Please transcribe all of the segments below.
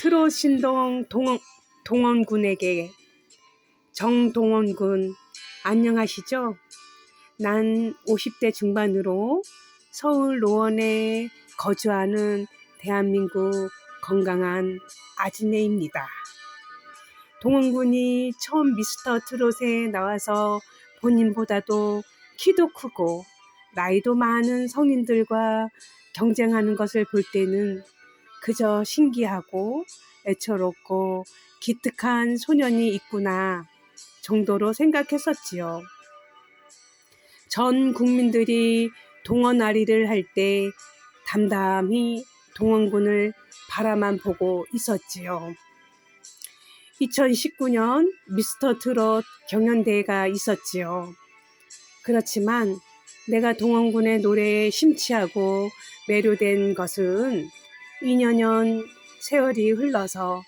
트롯 신동 동원, 동원군에게 정동원군 안녕하시죠? 난 50대 중반으로 서울 노원에 거주하는 대한민국 건강한 아지매입니다. 동원군이 처음 미스터 트롯에 나와서 본인보다도 키도 크고 나이도 많은 성인들과 경쟁하는 것을 볼 때는 그저 신기하고 애처롭고 기특한 소년이 있구나 정도로 생각했었지요. 전 국민들이 동원아리를 할 때 담담히 동원군을 바라만 보고 있었지요. 2019년 미스터 트롯 경연대회가 있었지요. 그렇지만 내가 동원군의 노래에 심취하고 매료된 것은 2년여 세월이 흘러서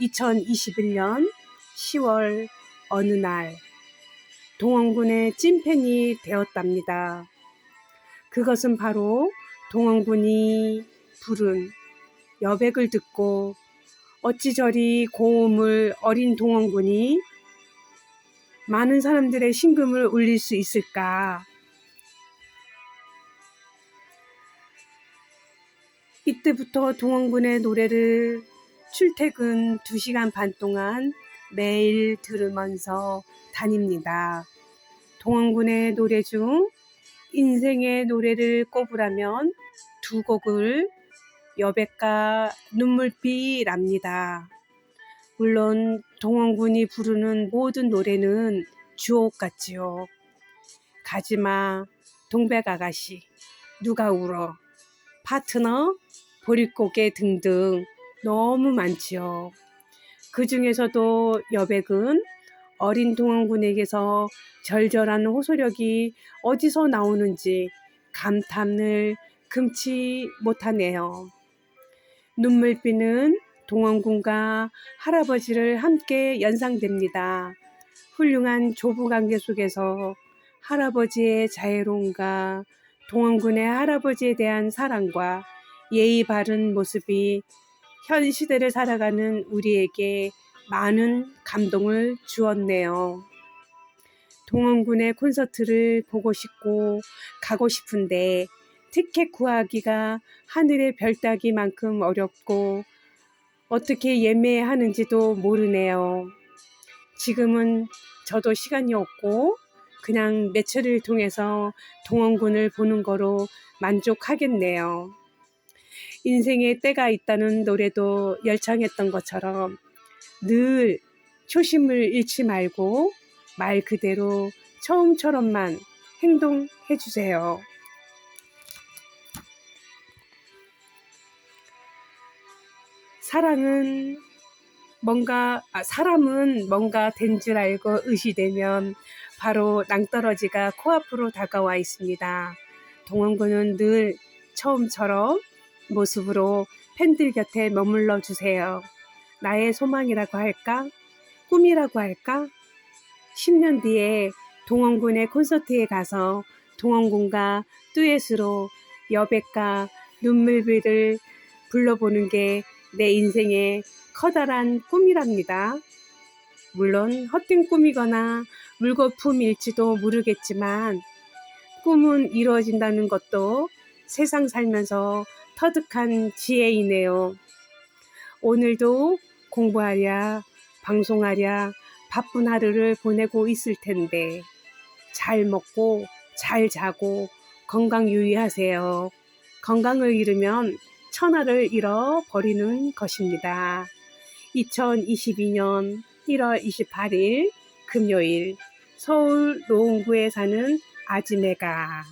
2021년 10월 어느 날 동원군의 찐팬이 되었답니다. 그것은 바로 동원군이 부른 여백을 듣고 어찌 저리 고음을 어린 동원군이 많은 사람들의 심금을 울릴 수 있을까? 이때부터 동원군의 노래를 출퇴근 2시간 반 동안 매일 들으면서 다닙니다. 동원군의 노래 중 인생의 노래를 꼽으라면 두 곡을 여백과 눈물비랍니다. 물론 동원군이 부르는 모든 노래는 주옥 같지요. 가지마, 동백 아가씨, 누가 울어, 파트너, 보릿고개 등등 너무 많지요. 그 중에서도 여백은 어린 동원군에게서 절절한 호소력이 어디서 나오는지 감탄을 금치 못하네요. 눈물비는 동원군과 할아버지를 함께 연상됩니다. 훌륭한 조부 관계 속에서 할아버지의 자애로움과 동원군의 할아버지에 대한 사랑과 예의 바른 모습이 현 시대를 살아가는 우리에게 많은 감동을 주었네요. 동원군의 콘서트를 보고 싶고 가고 싶은데 티켓 구하기가 하늘의 별 따기만큼 어렵고 어떻게 예매하는지도 모르네요. 지금은 저도 시간이 없고 그냥 매체를 통해서 동원군을 보는 거로 만족하겠네요. 인생에 때가 있다는 노래도 열창했던 것처럼 늘 초심을 잃지 말고 말 그대로 처음처럼만 행동해 주세요. 사랑은 뭔가 아, 사람은 뭔가 된 줄 알고 의시되면 바로 낭떠러지가 코앞으로 다가와 있습니다. 동원군은 늘 처음처럼 모습으로 팬들 곁에 머물러 주세요. 나의 소망이라고 할까? 꿈이라고 할까? 10년 뒤에 동원군의 콘서트에 가서 동원군과 듀엣으로 여백과 눈물비를 불러보는 게 내 인생의 커다란 꿈이랍니다. 물론 헛된 꿈이거나 물거품일지도 모르겠지만 꿈은 이루어진다는 것도 세상 살면서 터득한 지혜이네요. 오늘도 공부하랴, 방송하랴, 바쁜 하루를 보내고 있을 텐데 잘 먹고 잘 자고 건강 유의하세요. 건강을 잃으면 천하를 잃어버리는 것입니다. 2022년 1월 28일 금요일 서울 노원구에 사는 아지매가